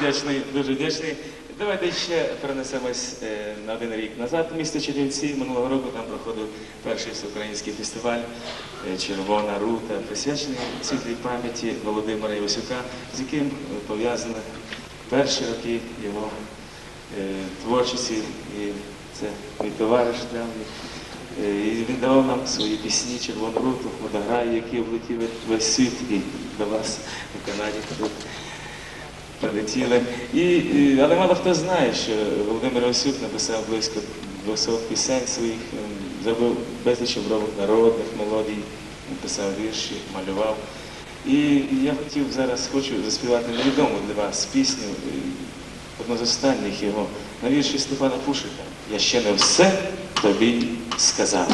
вдячний, дуже вдячний. Давайте ще перенесемось е, на один рік назад. Місто Чернівці минулого року там проходив перший всеукраїнський фестиваль е, Червона рута, присвячений світлій пам'яті Володимира Івасюка, з яким пов'язані перші роки його е, творчості. І це мій товариш давній. І він давав нам свої пісні Червону руту, водограї, які облетіли весь світ і до вас у Канаді тут прилетіли. І, і, але мало хто знає, що Володимир Осюк написав близько 200 пісень своїх, ем, зробив безліч обробок народних мелодій, написав вірші, малював. І я хотів зараз хочу заспівати невідому для вас пісню, е, одну з останніх його, на вірші Стефана Пушика. Я ще не все тобі сказав.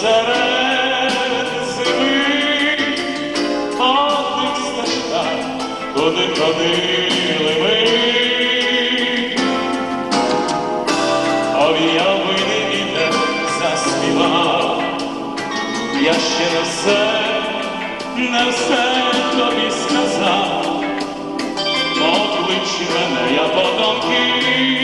Серед зими, тих стежках, куди ходили ми. Овіяв вийний вітер заспівав, я ще не все, не все тобі сказав, поклич мене, я потомків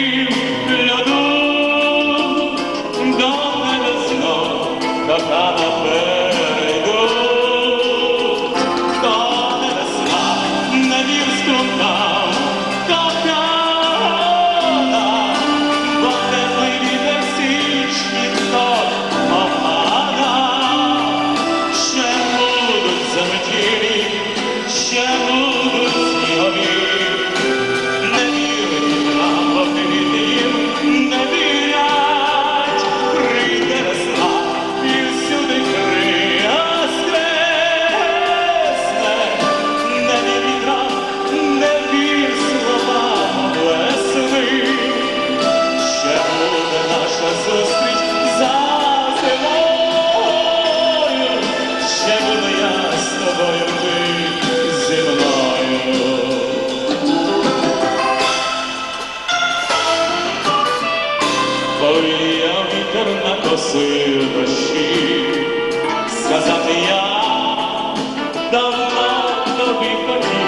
Повіяв вітер на коси дощі, сказати я давно тобі хотів,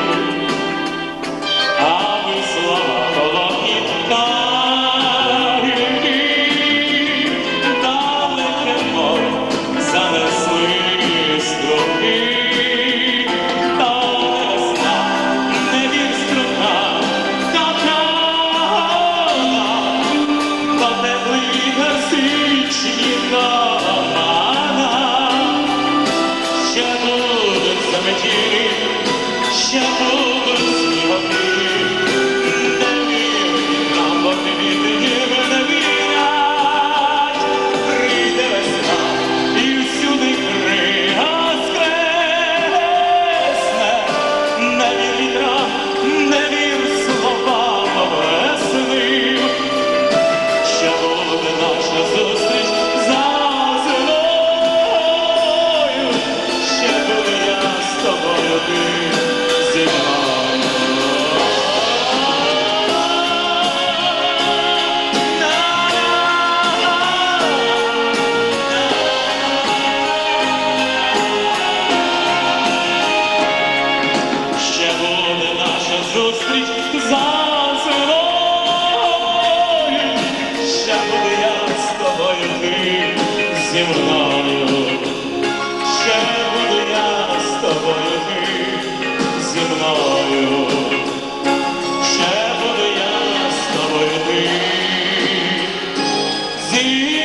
зі мною, ще буду я з тобою ти зі мною, ще буду я з тобою ти. зі мною.